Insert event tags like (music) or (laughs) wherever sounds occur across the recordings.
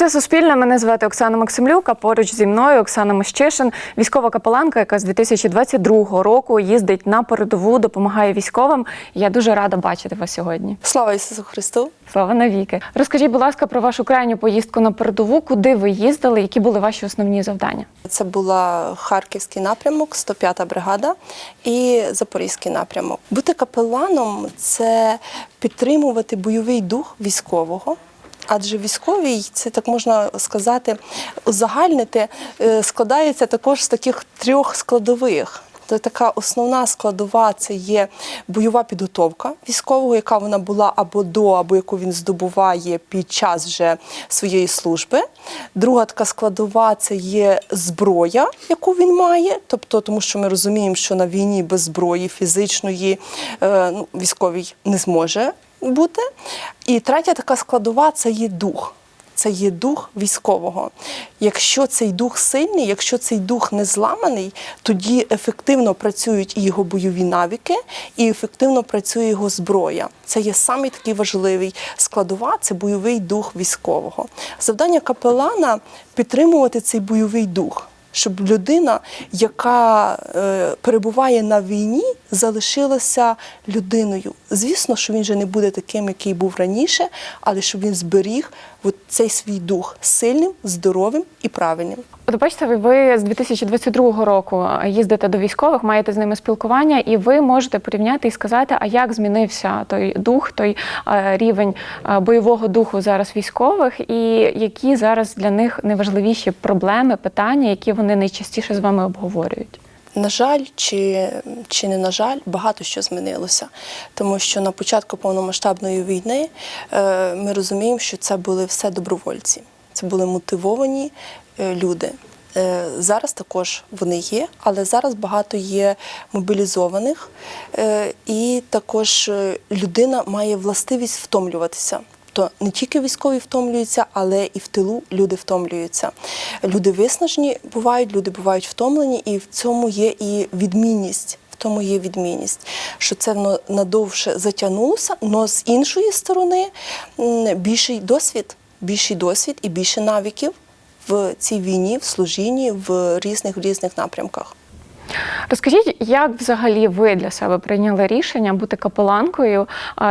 Це Суспільне. Мене звати Оксана Максимлюк, а поруч зі мною Оксана Мощишин, військова капеланка, яка з 2022 року їздить на передову, допомагає військовим. Я дуже рада бачити вас сьогодні. Слава Ісусу Христу! Слава навіки. Розкажіть, будь ласка, про вашу крайню поїздку на передову. Куди ви їздили? Які були ваші основні завдання? Це була Харківський напрямок, 105-та бригада і Запорізький напрямок. Бути капеланом це підтримувати бойовий дух військового. Адже військовий, це так можна сказати, узагальнити, е, складається також з таких трьох складових. То така основна складова це є бойова підготовка військового, яка вона була або до, або яку він здобуває під час вже своєї служби. Друга така складова це є зброя, яку він має. Тобто, тому що ми розуміємо, що на війні без зброї фізичної е, ну, військовий не зможе бути. І третя така складова це є дух. Це є дух військового. Якщо цей дух сильний, якщо цей дух не зламаний, тоді ефективно працюють його бойові навики, і ефективно працює його зброя. Це є самий такий важливий складова це бойовий дух військового. Завдання капелана підтримувати цей бойовий дух. Щоб людина, яка е, перебуває на війні, залишилася людиною. Звісно, що він вже не буде таким, який був раніше, але щоб він зберіг от цей свій дух сильним, здоровим і правильним. От бачите, ви, з 2022 року їздите до військових, маєте з ними спілкування, і ви можете порівняти і сказати, а як змінився той дух, той е, рівень е, бойового духу зараз військових, і які зараз для них найважливіші проблеми, питання, які вони найчастіше з вами обговорюють. На жаль, чи, чи не на жаль, багато що змінилося, тому що на початку повномасштабної війни е, ми розуміємо, що це були все добровольці, це були мотивовані е, люди. Е, Зараз також вони є, але зараз багато є мобілізованих, і також людина має властивість втомлюватися. То не тільки військові втомлюються, але і в тилу люди втомлюються. Люди виснажені бувають, люди бувають втомлені, і в цьому є і відмінність. В тому є відмінність, що це воно надовше затягнулося, але з іншої сторони більший досвід, більший досвід і більше навиків в цій війні, в служінні, в різних різних напрямках. Розкажіть, як взагалі ви для себе прийняли рішення бути капеланкою?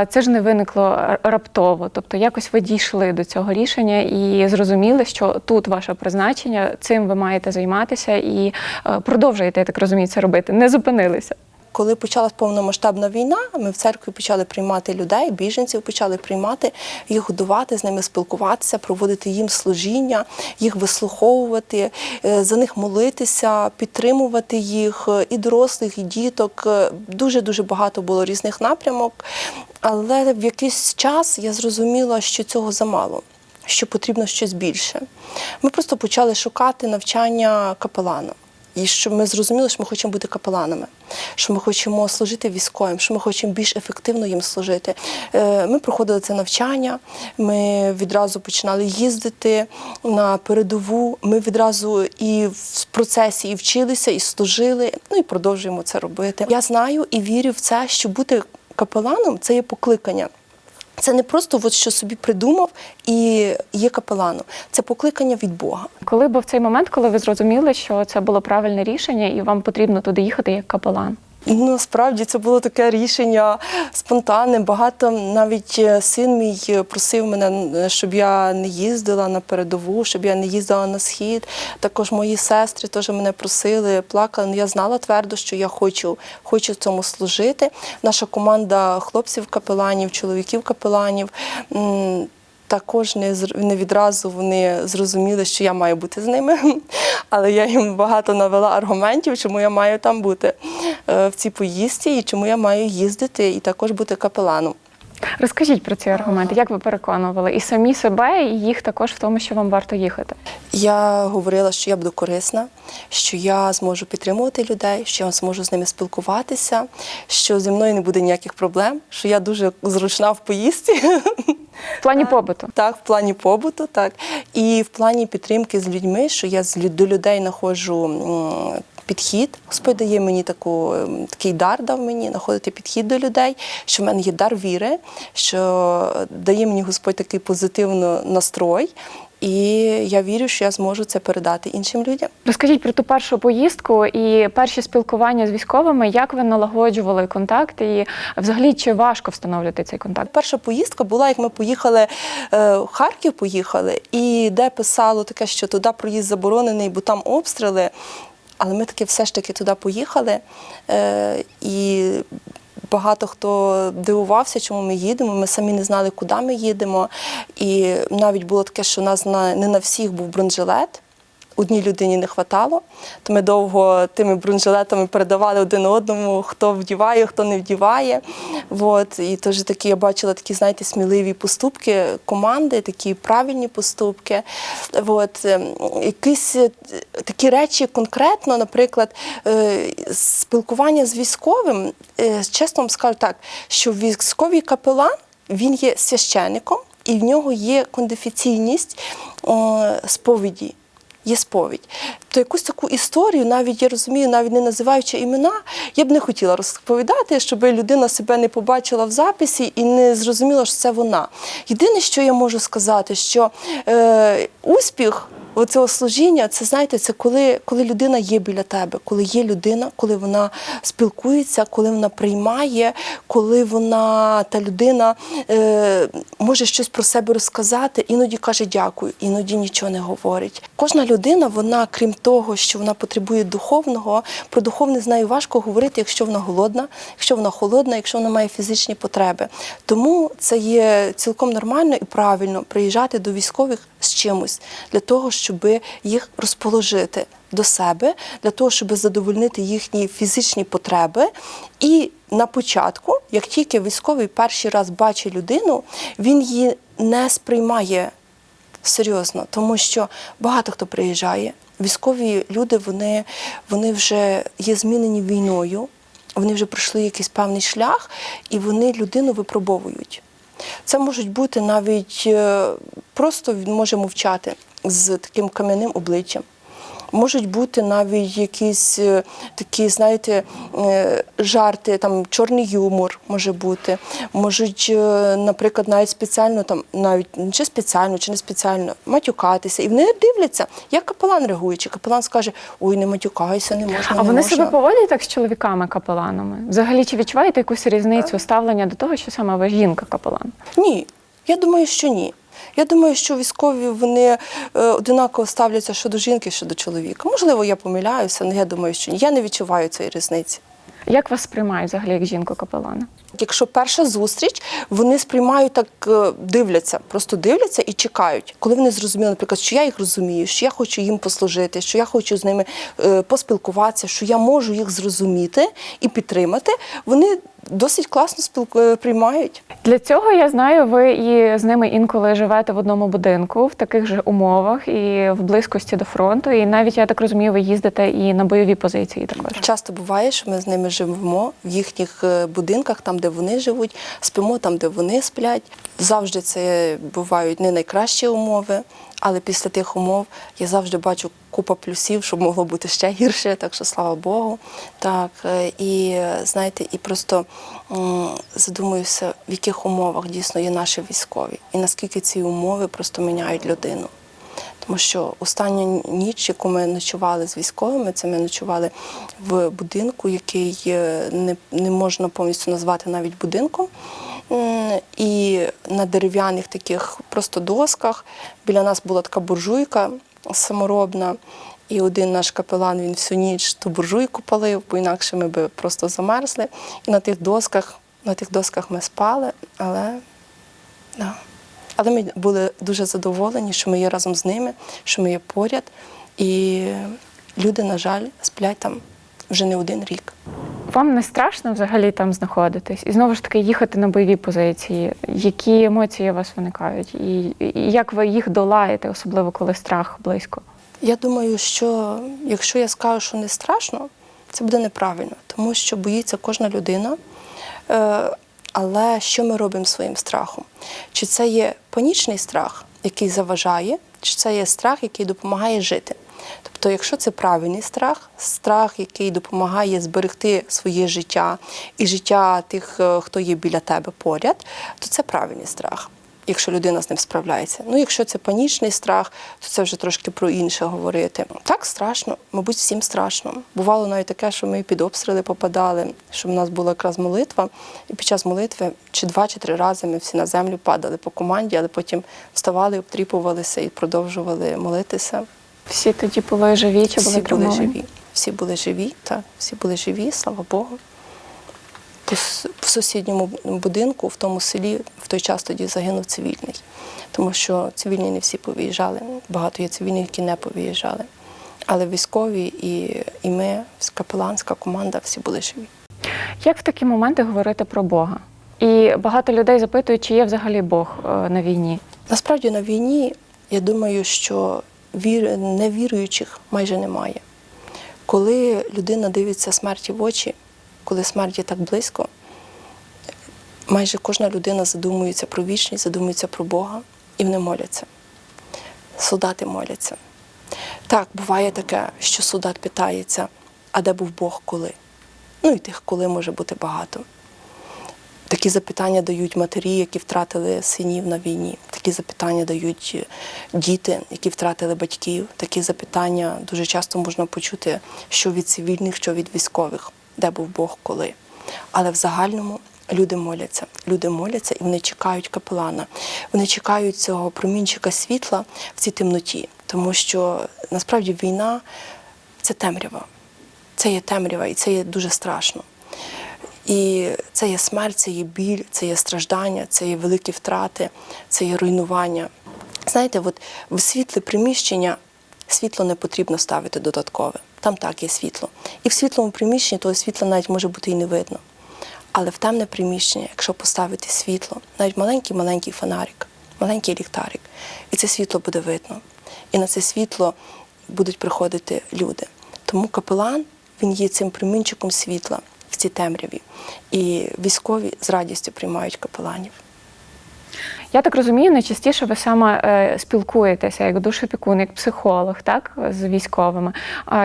Це ж не виникло раптово. Тобто, якось ви дійшли до цього рішення і зрозуміли, що тут ваше призначення, цим ви маєте займатися і е, продовжуєте, я так розумію, це робити. Не зупинилися. Коли почалась повномасштабна війна, ми в церкві почали приймати людей, біженців почали приймати, їх годувати, з ними спілкуватися, проводити їм служіння, їх вислуховувати, е, за них молитися, підтримувати їх, е, і дорослих, і діток. Дуже дуже багато було різних напрямок. Але в якийсь час я зрозуміла, що цього замало. Що потрібно щось більше. Ми просто почали шукати навчання капелана. І що ми зрозуміли, що ми хочемо бути капеланами, що ми хочемо служити військовим, що ми хочемо більш ефективно їм служити. Е, Ми проходили це навчання, ми відразу починали їздити на передову. Ми відразу і в процесі і вчилися, і служили, ну і продовжуємо це робити. Я знаю і вірю в це, що бути капеланом це є покликання. Це не просто от що собі придумав і є капеланом. Це покликання від Бога. Коли був цей момент, коли ви зрозуміли, що це було правильне рішення, і вам потрібно туди їхати як капелан? Насправді це було таке рішення спонтанне. Багато навіть е, син мій просив мене, е, щоб я не їздила на передову, щоб я не їздила на схід. Також мої сестри теж мене просили, плакали. Я знала твердо, що я хочу, хочу цьому служити. Наша команда хлопців-капеланів, чоловіків-капеланів. Також не не відразу вони зрозуміли, що я маю бути з ними, (laughs) але я їм багато навела аргументів, чому я маю там бути е, в цій поїздці і чому я маю їздити і також бути капеланом. Розкажіть про ці аргументи, як ви переконували і самі себе, і їх також в тому, що вам варто їхати. Я говорила, що я буду корисна, що я зможу підтримувати людей, що я зможу з ними спілкуватися, що зі мною не буде ніяких проблем, що я дуже зручна в поїздці. В плані (laughs) побуту. Так, в плані побуту, так. І в плані підтримки з людьми, що я до людей знаходжу підхід. Господь дає мені таку, ем, такий дар дав мені, знаходити підхід до людей, що в мене є дар віри, що дає мені Господь такий позитивний настрой. І я вірю, що я зможу це передати іншим людям. Розкажіть про ту першу поїздку і перші спілкування з військовими, як ви налагоджували контакт, і взагалі чи важко встановлювати цей контакт? Перша поїздка була, як ми поїхали е, в Харків, поїхали, і де писало таке, що туди проїзд заборонений, бо там обстріли. Але ми таки все ж таки туди поїхали. Е, і багато хто дивувався, чому ми їдемо. Ми самі не знали, куди ми їдемо. І навіть було таке, що у нас на, не на всіх був бронежилет. Одній людині не хватало, то ми довго тими бронежилетами передавали один одному, хто вдіває, хто не вдіває. От. І теж такі я бачила такі, знаєте, сміливі поступки команди, такі правильні поступки. От. ем, Якісь е, такі речі конкретно, наприклад, е, спілкування з військовим, е, чесно вам скажу так, що військовий капелан він є священником, і в нього є кондифіційність сповіді. Є сповідь. То якусь таку історію, навіть я розумію, навіть не називаючи імена, я б не хотіла розповідати, щоб людина себе не побачила в записі і не зрозуміла, що це вона. Єдине, що я можу сказати, що е, успіх оцього служіння, це знаєте, це коли, коли людина є біля тебе, коли є людина, коли вона спілкується, коли вона приймає, коли вона та людина е, може щось про себе розказати, іноді каже дякую, іноді нічого не говорить. Кожна людина, вона, крім того, що вона потребує духовного, про духовне з нею важко говорити, якщо вона голодна, якщо вона холодна, якщо вона має фізичні потреби. Тому це є цілком нормально і правильно приїжджати до військових з чимось для того, щоб їх розположити до себе, для того, щоб задовольнити їхні фізичні потреби. І на початку, як тільки військовий перший раз бачить людину, він її не сприймає серйозно, тому що багато хто приїжджає. Військові люди вони, вони вже є змінені війною, вони вже пройшли якийсь певний шлях, і вони людину випробовують. Це можуть бути навіть е, просто він може мовчати з таким кам'яним обличчям. Можуть бути навіть якісь е, такі, знаєте, е, жарти, там чорний юмор може бути. Можуть, е, наприклад, навіть спеціально там, навіть чи спеціально, чи не спеціально матюкатися. І вони дивляться, як капелан реагує. Чи капелан скаже: ой, не матюкайся, не можна. А не вони можна. себе поводять так з чоловіками-капеланами? Взагалі, чи відчуваєте якусь різницю ставлення до того, що саме ви жінка-капелан? Ні, я думаю, що ні. Я думаю, що військові вони е, одинаково ставляться щодо жінки, щодо чоловіка. Можливо, я помиляюся, але я думаю, що ні. Я не відчуваю цієї різниці. Як вас сприймають взагалі як жінку-капелана? Якщо перша зустріч, вони сприймають так, е, дивляться, просто дивляться і чекають. Коли вони зрозуміли, наприклад, що я їх розумію, що я хочу їм послужити, що я хочу з ними е, поспілкуватися, що я можу їх зрозуміти і підтримати, вони досить класно спілку... е, приймають. Для цього я знаю, ви і з ними інколи живете в одному будинку в таких же умовах і в близькості до фронту. І навіть я так розумію, ви їздите і на бойові позиції також. Часто буває, що ми з ними живемо в їхніх будинках, там, де вони живуть, спимо там, де вони сплять. Завжди це бувають не найкращі умови, але після тих умов я завжди бачу купа плюсів, щоб могло бути ще гірше, так що слава Богу. Так, е, і знаєте, і просто задумуюся, в яких умовах дійсно є наші військові, і наскільки ці умови просто міняють людину. Тому що останню ніч, яку ми ночували з військовими, це ми ночували в будинку, який е, не, не можна повністю назвати навіть будинком. І на дерев'яних таких просто досках біля нас була така буржуйка саморобна. І один наш капелан він всю ніч ту буржуйку палив, бо інакше ми би просто замерзли. І на тих досках, на тих досках ми спали, але да. Але ми були дуже задоволені, що ми є разом з ними, що ми є поряд. І люди, на жаль, сплять там вже не один рік. Вам не страшно взагалі там знаходитись? І знову ж таки їхати на бойові позиції. Які емоції у вас виникають? І, як ви їх долаєте, особливо коли страх близько? Я думаю, що якщо я скажу, що не страшно, це буде неправильно, тому що боїться кожна людина. Але що ми робимо своїм страхом? Чи це є панічний страх, який заважає, чи це є страх, який допомагає жити? Тобто, якщо це правильний страх, страх, який допомагає зберегти своє життя і життя тих, е, хто є біля тебе поряд, то це правильний страх. Якщо людина з ним справляється. Ну, якщо це панічний страх, то це вже трошки про інше говорити. Так страшно, мабуть, всім страшно. Бувало навіть таке, що ми під обстріли попадали, що в нас була якраз молитва, і під час молитви чи два, чи три рази ми всі на землю падали по команді, але потім вставали, обтріпувалися і продовжували молитися. Всі тоді були живі чи були Всі були живі. Всі були живі, так, всі були живі, слава Богу. В сусідньому будинку, в тому селі, в той час тоді загинув цивільний. Тому що цивільні не всі повиїжджали. Багато є цивільних, які не повиїжджали. Але військові і, і ми, капеланська команда, всі були живі. Як в такі моменти говорити про Бога? І багато людей запитують, чи є взагалі Бог е, на війні. Насправді на війні я думаю, що вір... невіруючих майже немає. Коли людина дивиться смерті в очі, коли смерть є так близько, майже кожна людина задумується про вічність, задумується про Бога і вони моляться. Солдати моляться. Так, буває таке, що солдат питається, а де був Бог коли? Ну і тих коли може бути багато. Такі запитання дають матері, які втратили синів на війні. Такі запитання дають е, діти, які втратили батьків. Такі запитання дуже часто можна почути, що від цивільних, що від військових, де був Бог коли. Але в загальному люди моляться. Люди моляться і вони чекають капелана. Вони чекають цього промінчика світла в цій темноті, тому що насправді війна це темрява. Це є темрява, і це є дуже страшно. І це є смерть, це є біль, це є страждання, це є великі втрати, це є руйнування. Знаєте, от в світле приміщення світло не потрібно ставити додаткове. Там так є світло. І в світлому приміщенні того світла навіть може бути і не видно. Але в темне приміщення, якщо поставити світло, навіть маленький-маленький фонарик, маленький ліхтарик, і це світло буде видно. І на це світло будуть приходити люди. Тому капелан він є цим промінчиком світла в цій темряві. І військові з радістю приймають капеланів. Я так розумію, найчастіше ви саме е, спілкуєтеся як душопікун, як психолог, так з військовими.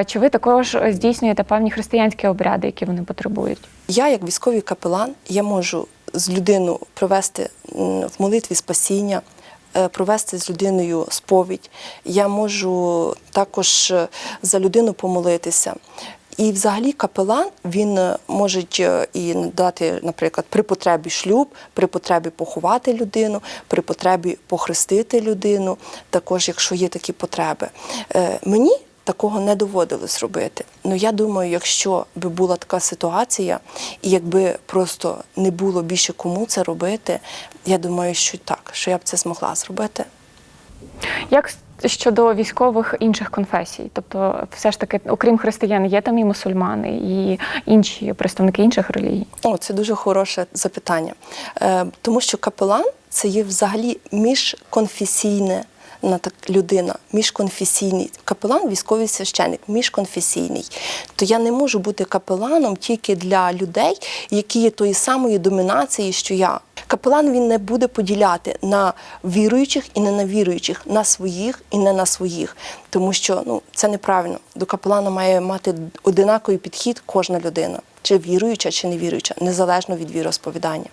Чи ви також здійснюєте певні християнські обряди, які вони потребують? Я, як військовий капелан, я можу з людиною провести в молитві спасіння, е, провести з людиною сповідь. Я можу також е, за людину помолитися. І взагалі капелан він е, може е, і дати, наприклад, при потребі шлюб, при потребі поховати людину, при потребі похрестити людину, також якщо є такі потреби. Е, Мені такого не доводилось робити. Ну я думаю, якщо би була така ситуація, і якби просто не було більше кому це робити, я думаю, що так, що я б це змогла зробити. Як щодо військових інших конфесій? Тобто, все ж таки, окрім християн, є там і мусульмани, і інші представники інших релігій. О, це дуже хороше запитання. Е, тому що капелан це є взагалі міжконфесійне. на так людина міжконфесійний капелан, військовий священик, міжконфесійний. То я не можу бути капеланом тільки для людей, які є тої самої домінації, що я. Капелан він не буде поділяти на віруючих і не на віруючих, на своїх і не на своїх, тому що ну це неправильно. До капелана має мати одинаковий підхід кожна людина, чи віруюча, чи не віруюча, незалежно від віросповідання.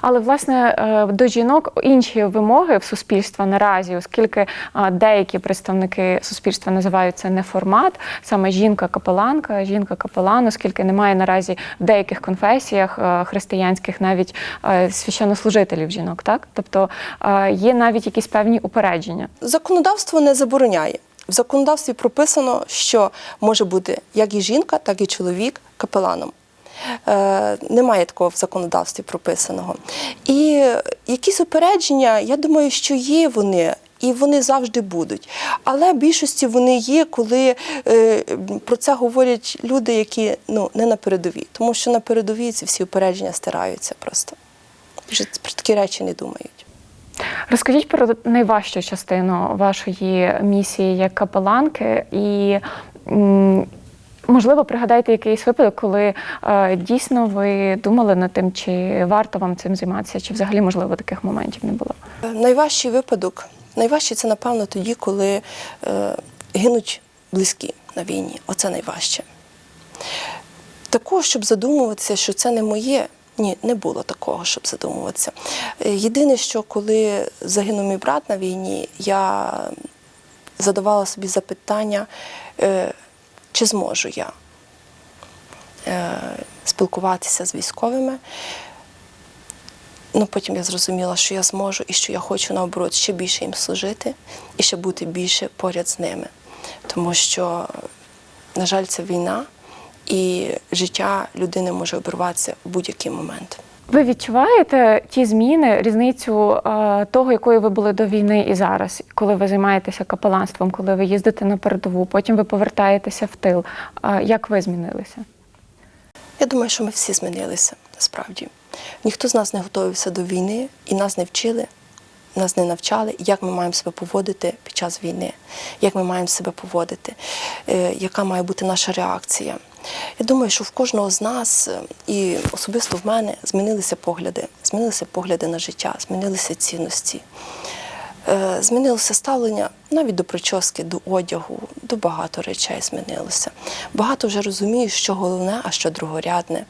Але власне е, до жінок інші вимоги в суспільства наразі, оскільки деякі представники суспільства називають це не формат, саме жінка-капеланка, жінка-капелан, оскільки немає наразі в деяких конфесіях е, християнських навіть е, священнослужителів жінок, так тобто є навіть якісь певні упередження. Законодавство не забороняє. В законодавстві прописано, що може бути як і жінка, так і чоловік капеланом. Е, немає такого в законодавстві прописаного. І якісь упередження, я думаю, що є вони. І вони завжди будуть. Але в більшості вони є, коли е, про це говорять люди, які ну, не на передовій. Тому що на передовій ці всі упередження стираються просто. Вже про такі речі не думають. Розкажіть про найважчу частину вашої місії як капеланки, і можливо пригадайте якийсь випадок, коли е, дійсно ви думали над тим, чи варто вам цим займатися, чи взагалі можливо таких моментів не було. Найважчий випадок, найважче це, напевно, тоді, коли е, гинуть близькі на війні. Оце найважче. Такого, щоб задумуватися, що це не моє, Ні, не було такого, щоб задумуватися. Е, Єдине, що коли загинув мій брат на війні, я задавала собі запитання, е, чи зможу я е, спілкуватися з військовими. Ну, потім я зрозуміла, що я зможу і що я хочу наоборот ще більше їм служити і ще бути більше поряд з ними. Тому що, на жаль, це війна, і життя людини може обірватися в будь-який момент. Ви відчуваєте ті зміни, різницю е, того, якою ви були до війни і зараз, коли ви займаєтеся капеланством, коли ви їздите на передову, потім ви повертаєтеся в тил. Е, як ви змінилися? Я думаю, що ми всі змінилися насправді. Ніхто з нас не готувався до війни і нас не вчили, нас не навчали, як ми маємо себе поводити під час війни, як ми маємо себе поводити, е, яка має бути наша реакція. Я думаю, що в кожного з нас, е, і особисто в мене, змінилися погляди, змінилися погляди на життя, змінилися цінності. Е, Змінилося ставлення навіть до прически, до одягу, до багато речей змінилося. Багато вже розуміють, що головне, а що другорядне.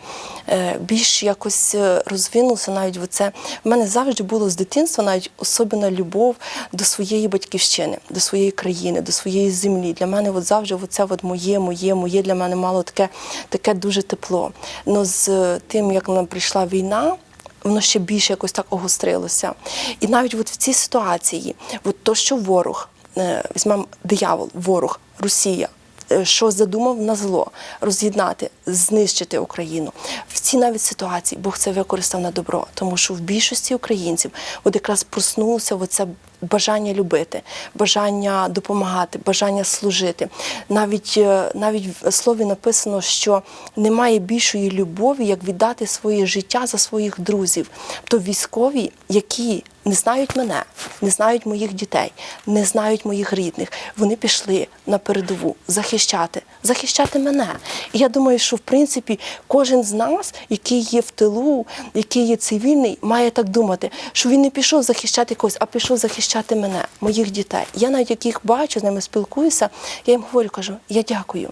Е, Більш якось е, розвинулося навіть в це. В мене завжди було з дитинства навіть особена любов до своєї батьківщини, до своєї країни, до своєї землі. Для мене от завжди оце от моє, моє, моє для мене мало таке, таке дуже тепло. Но з тим, як нам прийшла війна воно ще більше якось так огострилося. І навіть от в цій ситуації, от то, що ворог, е, візьмемо диявол, ворог, Росія. е, Що задумав на зло роз'єднати, знищити Україну в цій навіть ситуації Бог це використав на добро, тому що в більшості українців от якраз проснулося оце бажання любити, бажання допомагати, бажання служити. Навіть е, навіть в слові написано, що немає більшої любові, як віддати своє життя за своїх друзів. То військові, які не знають мене, не знають моїх дітей, не знають моїх рідних. Вони пішли на передову захищати, захищати мене. І я думаю, що в принципі кожен з нас, який є в тилу, який є цивільний, має так думати, що він не пішов захищати когось, а пішов захищати мене, моїх дітей. Я навіть яких бачу, з ними спілкуюся, я їм говорю, кажу, я дякую.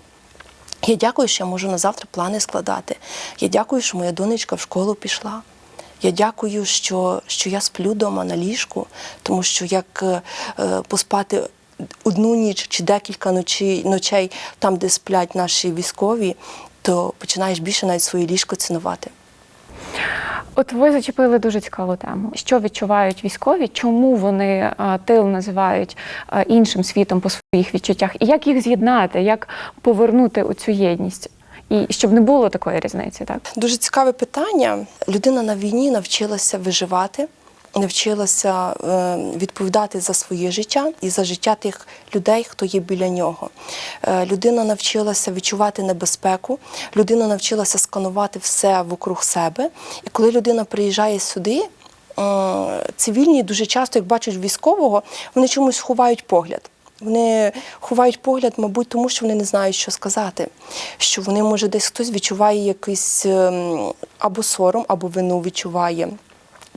Я дякую, що я можу на завтра плани складати. Я дякую, що моя донечка в школу пішла. Я дякую, що, що я сплю вдома на ліжку, тому що як е, поспати одну ніч чи декілька ночей, ночей там, де сплять наші військові, то починаєш більше навіть своє ліжко цінувати. От ви зачепили дуже цікаву тему. Що відчувають військові? Чому вони е, тил називають е, іншим світом по своїх відчуттях? І як їх з'єднати, як повернути оцю єдність? І щоб не було такої різниці, так? Дуже цікаве питання. Людина на війні навчилася виживати, навчилася е, відповідати за своє життя і за життя тих людей, хто є біля нього. Е, людина навчилася відчувати небезпеку, людина навчилася сканувати все вокруг себе. І коли людина приїжджає сюди, е, цивільні дуже часто, як бачать військового, вони чомусь ховають погляд. Вони ховають погляд, мабуть, тому що вони не знають, що сказати. Що вони, може, десь хтось відчуває якийсь ем, або сором, або вину відчуває.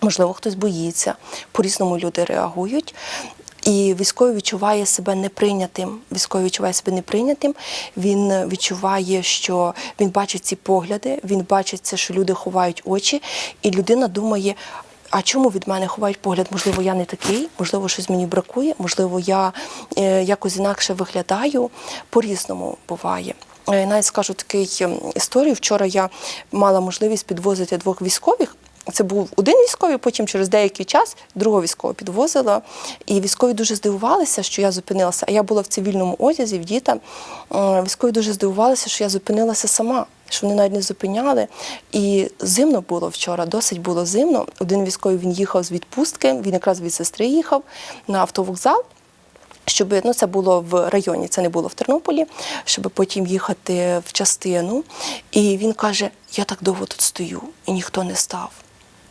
Можливо, хтось боїться. По-різному люди реагують. І військовий відчуває себе неприйнятим. Військовий відчуває себе неприйнятим. Він відчуває, що він бачить ці погляди, він бачить це, що люди ховають очі, і людина думає. А чому від мене ховають погляд? Можливо, я не такий, можливо, щось мені бракує, можливо, я е, якось інакше виглядаю. По-різному буває. Е, Навіть скажу таку історію. Вчора я мала можливість підвозити двох військових. Це був один військовий, потім через деякий час другого військового підвозила. І військові дуже здивувалися, що я зупинилася. А я була в цивільному одязі, в діта. Військові дуже здивувалися, що я зупинилася сама, що вони навіть не зупиняли. І зимно було вчора, досить було зимно. Один військовий він їхав з відпустки, він якраз від сестри їхав на автовокзал. Щоб ну це було в районі, це не було в Тернополі, щоб потім їхати в частину. І він каже: Я так довго тут стою, і ніхто не став.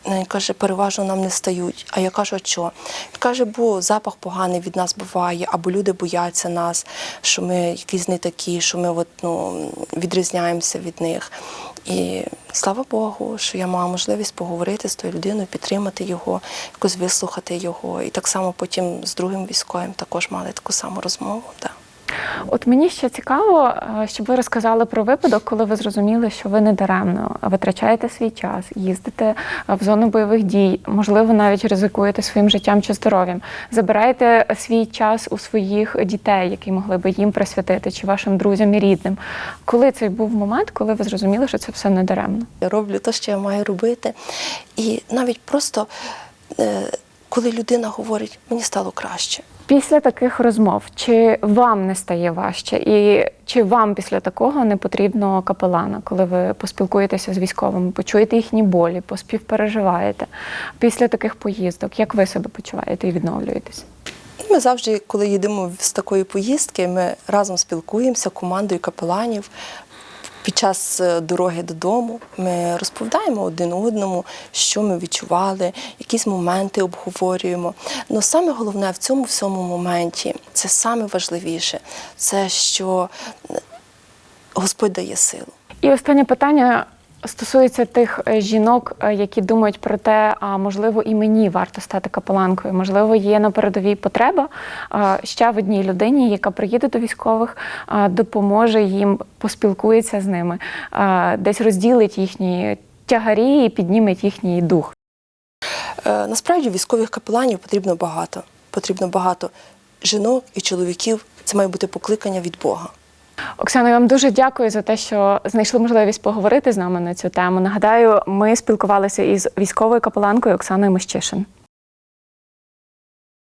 Він каже, переважно нам не стають. А я кажу, що? Він каже, бо запах поганий від нас буває, або люди бояться нас, що ми якісь не такі, що ми от, ну, відрізняємося від них. І слава Богу, що я мала можливість поговорити з тою людиною, підтримати його, якось вислухати його. І так само потім з другим військовим також мали таку саму розмову. Да. От мені ще цікаво, е, щоб ви розказали про випадок, коли ви зрозуміли, що ви не даремно витрачаєте свій час, їздите е, в зону бойових дій, можливо, навіть ризикуєте своїм життям чи здоров'ям, забираєте свій час у своїх дітей, які могли би їм присвятити, чи вашим друзям і рідним. Коли цей був момент, коли ви зрозуміли, що це все не даремно? Я роблю те, що я маю робити. І навіть просто е, коли людина говорить, мені стало краще. Після таких розмов, чи вам не стає важче, і чи вам після такого не потрібно капелана, коли ви поспілкуєтеся з військовими, почуєте їхні болі, поспівпереживаєте після таких поїздок, як ви себе почуваєте і відновлюєтесь? Ми завжди, коли їдемо з такої поїздки, ми разом спілкуємося командою капеланів. Під час е, дороги додому ми розповідаємо один одному, що ми відчували, якісь моменти обговорюємо. Але саме головне в цьому всьому моменті це саме важливіше, це що е, Господь дає силу. І останнє питання стосується тих е, жінок, е, які думають про те, а можливо, і мені варто стати капеланкою. Можливо, є на передовій потреба ще в одній людині, яка приїде до військових, допоможе їм, поспілкується з ними, десь розділить їхні тягарі і підніме їхній дух. Е, Насправді військових капеланів потрібно багато. Потрібно багато жінок і чоловіків. Це має бути покликання від Бога. Оксана, я вам дуже дякую за те, що знайшли можливість поговорити з нами на цю тему. Нагадаю, ми спілкувалися із військовою капеланкою Оксаною Мещишин.